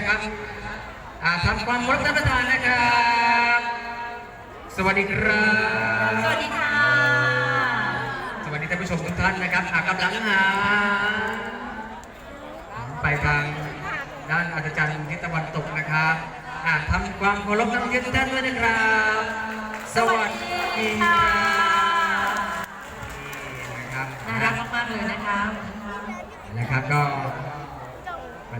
นะครับอ่าทำความเคารพท่านประธานนะครับ สวัสดีครับ สวัสดีค่ะ สวัสดีท่านผู้ชมทุกท่านนะครับอากำลังหาไปทางด้านอัศจรรย์ทิศตะวันตกนะครับอ่าทำความเคารพนักท่องเที่ยวทุกท่านด้วยนะครับ สวัสดีครับนี่นะครับน่ารักมากๆเลยนะคะนะครับก็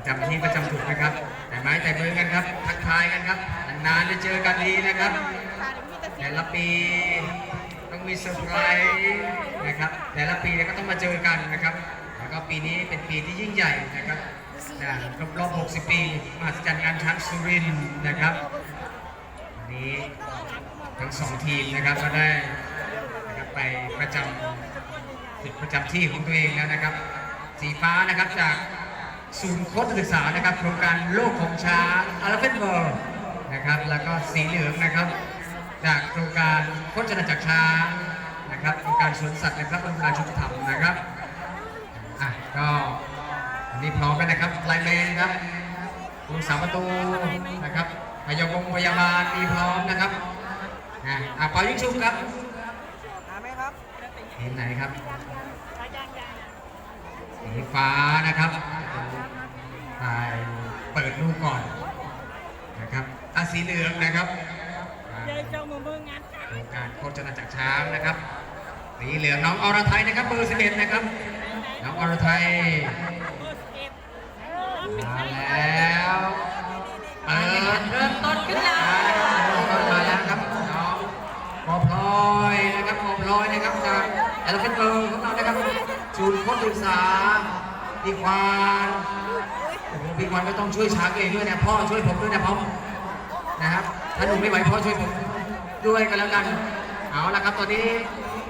ประจำที่ประจำจุดนะครับแต่ไม้แต่มือกันครับ ทักทายกันครับ นานๆจะเจอกันดีนะครับ แต่ละปีต้องมีเซอร์ไพรส์นะครับ แต่ละปีเนี่ยก็ต้องมาเจอกันนะครับ แล้วก็ปีนี้เป็นปีที่ยิ่งใหญ่นะครับครบรอบ 60 ปี มหัศจรรย์งานช้างสุรินนะครับวันนี้ทั้งสองทีมนะครับก็ได้นะครับไปประจำจุดประจำที่ของตัวเองแล้วนะครับ สีฟ้านะครับจาก ศูนย์โคตรศึกษานะครับโครงการโลกของช้างอาราเฟนเวิร์นะครับแล้วก็สีเหลืองนะครับ จากโครงการโคจรจักรช้างนะครับโครงการสวนสัตว์ในพระบรมราชูปถัมภ์นะครับอะก็วันนี้พร้อมกันนะครับไลน์แมนครับผู้สาประตูนะครับพยาบงพยาบาลมีพร้อมนะครับอะอะเปายิงชุบครับหาไหมครับทีมไหนครับสีฟ้านะครับถ่ายเปิดลูกก่อนนะครับอะสีเหลืองนะครับอ่ายายเจ้ามือมืองานโครงการโคจรจักช้างนะครับ สีเหลืองน้องอรไทยนะครับเบอร์สิบเอ็ดนะครับ น้องอรไทยมาแล้วเปิดเริ่มต้นขึ้นแล้วมาแล้วครับเริ่มต้นมาแล้วครับน้องปอพลอยนะครับปอพลอยนะครับจากแอลเฟนเบอร์ของเรานะครับศูนโคตรศึกษาพี่ควาน พี่ควานก็ต้องช่วยช้างเองด้วยนะพ่อช่วยผมด้วยนะพ่อนะครับถ้าหนูไม่ไหวพ่อช่วยผมด้วยกันแล้วกัน เอาละครับตอนนี้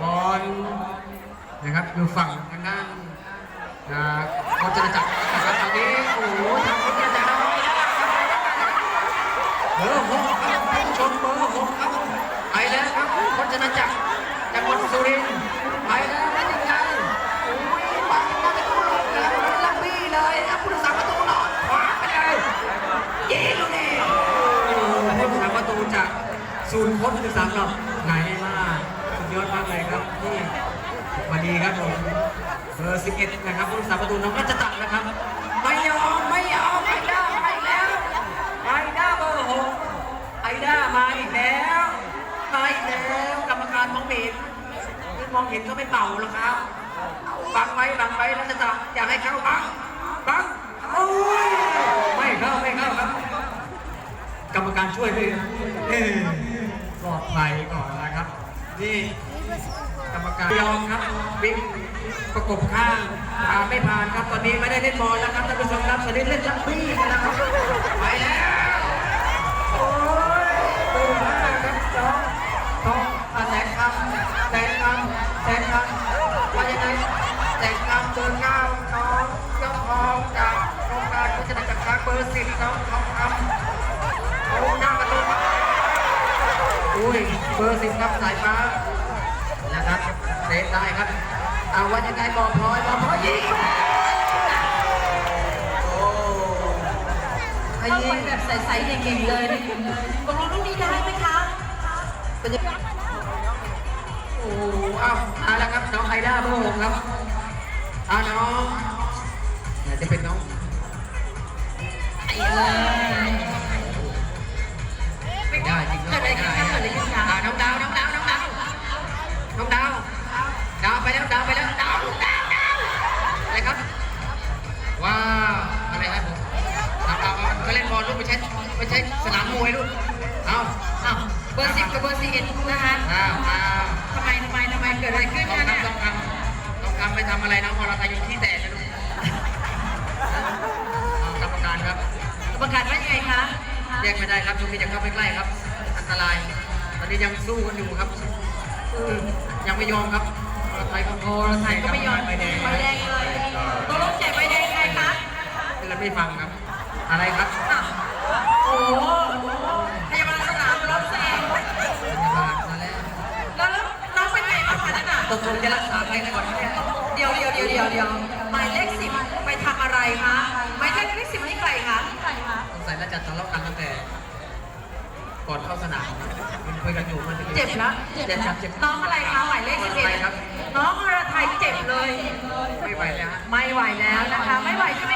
บอลนะครับอยู่ฝั่งทางด้านอ่าโคจรจักรนะครับตอนนี้โอ้โหทางโคจรจักรน้อยเบอร์หกครับท่านชมเบอร์หกครับไปแล้วครับโคจรจักรจังหวัดสุรินทร์ไปแล้ว ศูนย์โคตรศึกษาเราไหนล่ะสุดยอดมากเลยครับนี่มาดีครับผมเบอร์11นะครับผู้รักษาประตูน้องก็จะตัดนะครับ ไม่ยอมไม่ยอมไอด้าไปแล้วไอด้าเบอร์หกไอด้ามาอีกแล้วมาอีกแล้วกรรมการมองเห็นคือมองเห็นก็ไม่เป่าหรอกครับบังไว้บังไว้แล้วจะตัดอยากให้เข้าบังบังโอ้ยไม่เข้าไม่เข้าครับ กรรมการช่วยด้วยเอ้ย ไปก่อนนะครับ นี่กรรมการยอมครับวิ่งประกบข้างผ่าไม่ผ่านครับตอนนี้ไม่ได้เล่นบอลแล้วครับท่านผู้ชมครับตอนนี้เล่นลักบี้กันแล้วครับไปแล้วโอ้ยดูมากครับน้องน้องอะแสงคำแสงคำแสงคำว่ายังไงแสงคำเบอร์เก้าน้องยอดทองจากโครงการโฆษณาจักางเบอร์สิบน้อง บอร์สิบครับสายฟ้านะครับเตะได้ครับ เอาว่ายังไงบอลพลอยบอลพลอยยิงโอ้ไอ้เข้ายิไปงแบบใสๆเก่งๆเลยตกลงลูกนี้ได้ไหมคะเป็นยังโอ้เอาเอาละครับน้องไอด้าเบอร์หกครับเอาน้องเนี่ยจะเป็นน้องไอ้เลยไม่ได้จริงเกิดอะไรขึ้นคะเกิดอะไรขึ้นคะอ่าน้องด ไม่ใช่ไม่ใช่สนามมวยลูกเอาอ้าวเบอร์สิบกับเบอร์สี่เอ็ดนะคะอ้าวอ้าวทำไมทำไมทำไมเกิดอะไรขึ้นต้องคะเนี่ยทำต้องทำต้องทำไปทำอะไรน้องพอเราตายอยู่ที่แตกนะลูกเอากรรมการครับกรรมการว่ายังไงคะแยกไม่ได้ครับช่วงนี้จะเข้าไปใกล้ครับ อันตราย ตอนนี้ยังสู้กันอยู่ครับอืมยังไม่ยอมครับเราไทยก็พอเราไทยก็ไม่ยอมไปแดงใบแดงเลยตกลงแจกใบแดงยังไงคะเตือนไม่ฟังครับ อะไรครับ อ้าวโอ้โหพยาบาลสนามรถแซงพยาบาลซะแล้วแล้วแล้วน้องเป็นไงบ้างคะนั่นน่ะตกลงจะรักษาใครก่อนเนี่ยเดี๋ยวเดี๋ยวเดี๋ยวเดี๋ยวเดี๋ยวหมายเลขสิบไปทำอะไรคะหมายเลขสิบนี่ใครคะสงสัยน่าจะทะเลาะกันตั้งแต่ ก่อนเข้าสนามมันคุยกันอยู่มันจะเจ็บแล้วเจ็บครับเจ็บน้องอะไรคะหมายเลขสิบเอ็ดไปครับน้องอรไทยเจ็บเลย ไม่ไหวแล้วฮะไม่ไหวแล้วนะคะ ไม่ไหวใช่ไหม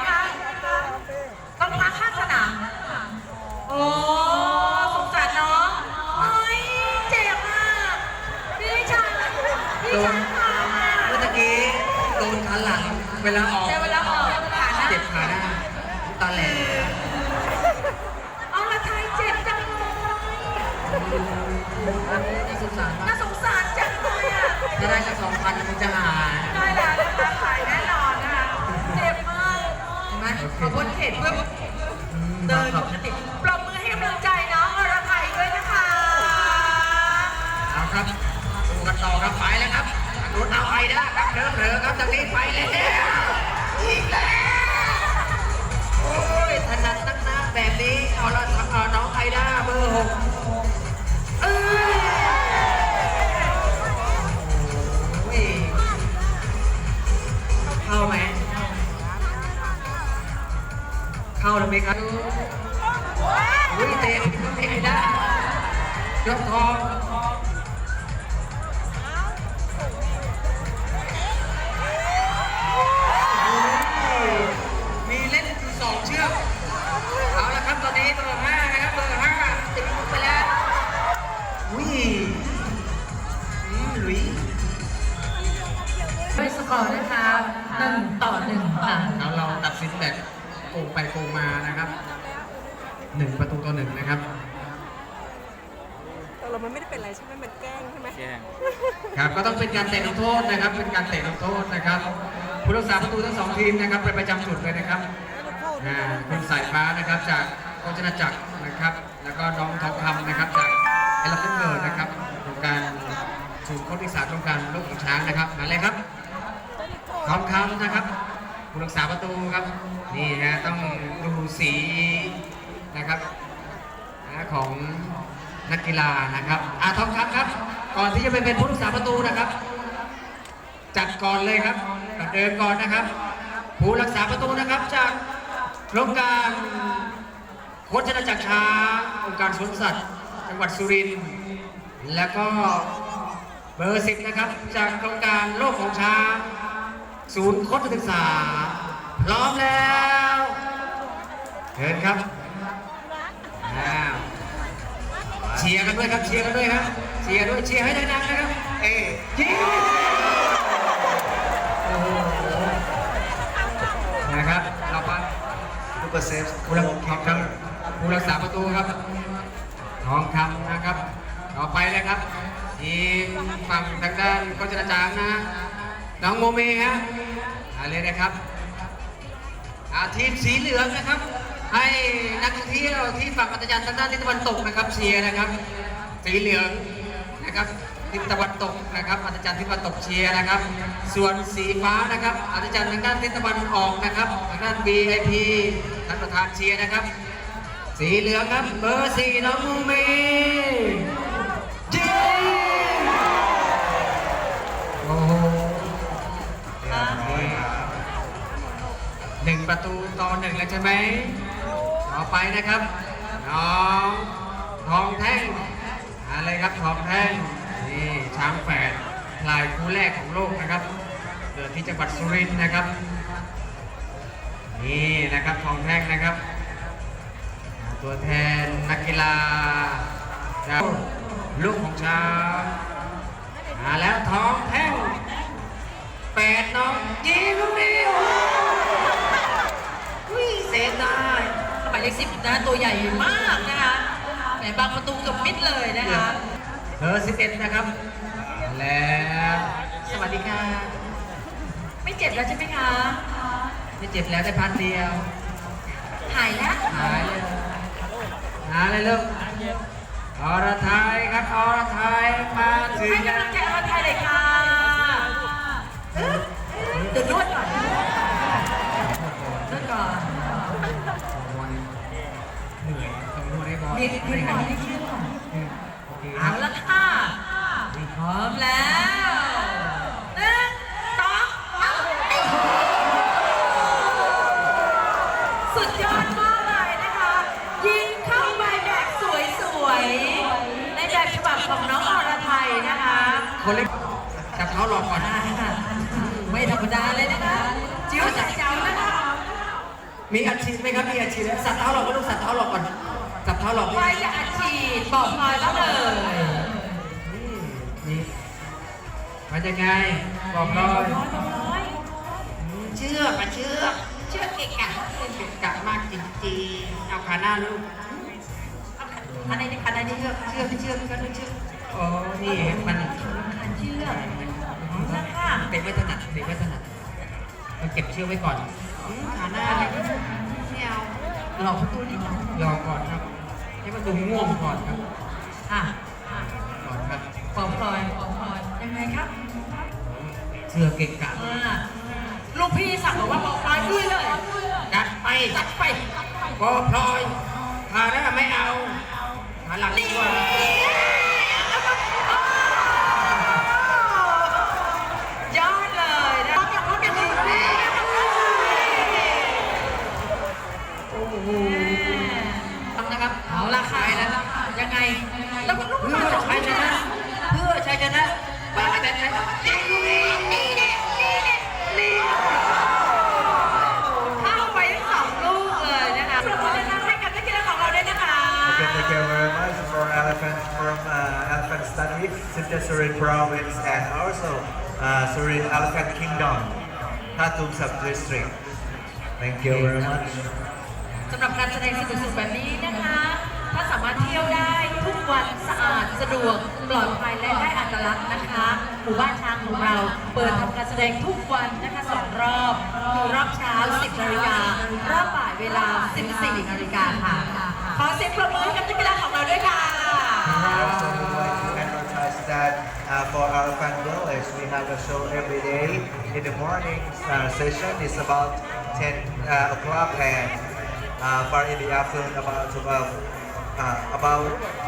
อ้สงสารน้องโอ้ยเจ็บอะพี่ชายพี่ชายค่ะเมื่อตะกี้โดนขาหลังเวลาออกเจ็บเวลาออกขาหน้าเจ็บขาหน้าตาแหลมอรไทยเจ็บจังเลยน่าสงสารน่าสงสารจังเลยอะถ้าได้สักสองพันมันจะหายได้แล้วนะคะขายแน่นอนนะคะเจ็บมากเห็นไหมพอพ้นเขตเพื่อเดินปกติปล ต่อครับไปแล้วครับดูเอาไอ้ด้าครับเริ่มเถอะครับตอนนี้ไปแล้วอีกแล้วโอ้ยถนัดนักหน้าแบบนี้เอาละเอาน้องไอด้าเบอร์หกเอ้ยโอ้ยเข้าไหมเข้าแล้วไหมครับ ด้วยสกอร์นะคะหนึ่งต่อหนึ่งค่ะเราเราตัดสินแบบโกงไปโกงมานะครับหนึ่งประตูต่อหนึ่งนะครับแต่เรามันไม่ได้เป็นไรใช่ไหมมันแกล้งใช่ไหมแกล้งครับก็ต้องเป็นการเตะลงโทษนะครับ เป็นการเตะลงโทษนะครับผู้รักษาประตูทั้งสองทีมนะครับไปประจำจุดเลยนะครับอ่าคุณสายฟ้านะครับจากโฆษณาจักรนะครับ แล้วก็น้องทองคำนะครับจากเอลฟเฟนเบิร์นะครับโครงการศูนย์โค้ชศึกษาโครงการลูกของช้างนะครับมาเลยครับ ทองคำนะครับผู้รักษาประตูครับนี่ฮะต้องดูสีนะครับนะของนักกีฬานะครับอาทองคำครับ ก่อนที่จะไปเป็นผู้รักษาประตูนะครับ จัดก่อนเลยครับเดินก่อนนะครับ ผู้รักษาประตูนะครับจากโครงการโคชนาจักรช้าองค์การสวนสัตว์ จังหวัดสุรินทร์แล้วก็เบอร์สิบนะครับ จากโครงการโลกของช้าง ศูนย์โคชศึกษา พร้อมแล้วเชิญครับอ้าวเชียร์กันด้วยครับ เชียร์กันด้วยครับเชียร์ด้วย เชียร์ให้ดังๆนะครับ เอ้ยยิงนะครับ เราพักลูกเปอร์เซฟผู้รักษาครับผู้รักษาประตูครับทองคำนะครับ ต่อไปเลยครับทีมฝั่งทางด้านโคชนาจารย์นะ น้องโมเมฮะมาเลยนะครับอาทีมสีเหลืองนะครับ ให้นักท่องเที่ยวที่ฝั่งอัตยันทางด้านทิศตะวันตกนะครับเชียร์นะครับ สีเหลืองนะครับทิศตะวันตกนะครับอัตจันทร์ทิศตะวันตกเชียร์นะครับ ส่วนสีฟ้านะครับอัตจันทร์ทางด้านทิศตะวันออกนะครับทางด้าน VIP ท่านประธานเชียร์นะครับ สีเหลืองครับเบอร์สี่น้องมูเม ประตูต่อหนึ่งแล้วใช่ไหมต่อไปนะครับน้องทองแท่งอะไรครับทองแท่งนี่ช้างแฝดลายคู่แรกของโลกนะครับเกิดที่จังหวัดสุรินทร์นะครับนี่นะครับทองแท่งนะครับ ตัวแทนนักกีฬาจากลูกของช้างมาแล้วทองแท่งแปดน้องยีลูกนี้ เลขสิบนะตัวใหญ่มากนะคะแหมบางประตูเกือบมิดเลยนะคะเบอร์สิบเอ็ดนะครับมาแล้วสวัสดีค่ะ ไม่เจ็บแล้วใช่ไหมคะ ไม่เจ็บแล้วได้พันเดียว หายแล้วหายเลยหาเลยลูกอรไทยครับอรไทยิดเอาละค่ะพร้อมแล้วหนึ่องเอาสุดยอดมากเลยนะคะ ยิงเข้าไปแบบสวยๆ ในแบฉบับของน้องอรไทนะคะ คนเล็กจับเขาหลอกก่อนนะไม่ธรรมดาเลยนะคะจิ้วจับเจ้านะคะมีอาชีพไหมครับมีอาชีพสัตว์เท้าหลอกก็ต้องสัตว์เท้าหลอกก่อน สับเท้าหลอกใครจะอัดฉีดบอกพลอยแล้วเลยนี่มาจากไงบอกหน่อยน้อยน้อยเชื่อกอะเชื่อกเชื่อกเก่งอะเก่งกะมากจริงๆเอาขาหน้าลูกอันไหนอันไหนนี่เชือกเชือกเชือกก็ต้องเชือกอ๋อนี่มันคันเชือกนะคะเตะไม่ถนัดเตะไม่ถนัดมันเก็บเชือกไว้ก่อนอืมขาหน้าไม่เอาหลอกประตูนิดหน่อยรอก่อนครับ ให้มันดูง่วงก่อนครับอะก่อนครับบอกพลอยบอกพลอยยังไงครับเชือกเก่งกะอ่าลูกพี่สั่งบอกว่าบอกพลอยด้วยเลยจัดไปจัดไปพอพลอยขาหน้าไม่เอาขาหลังดีกว่า ไง แล้วก็ลูกเพื่มาอสองชัยชนะเพื่อชัยชนะบ้าแต่ไหนเข้าไปทั้งสองลูกเลยนะคะปรบมือดังๆให้กับนักกีฬาของเราด้วยนะคะ Okay, thank you very much for elephants from uh, Elephant Study, Sister Surin Province, and also uh, Surin Elephant Kingdom, Tatum Sub-District. Thank you very much. สำหรับการแสดงสนุกๆแบบนี้นะคะ เที่ยวได้ทุกวันสะอาดสะดวกปลอดภัยและได้อัตลักษณ์นะคะหมู่บ้านช้างของเราเปิดทำการแสดงทุกวันนะคะสองรอบคือรอบเช้า 10นาฬิการอบบ่ายเวลา 14นาฬิกาค่ะขอเสียงปรบมือกับนักกีฬาของเราด้วยค่ะ We also would like to advertise that uh, for Elephant Village, we have a show every day. In the morning uh, session is about 10 uh, o'clock, and uh, for in the afternoon about about uh, about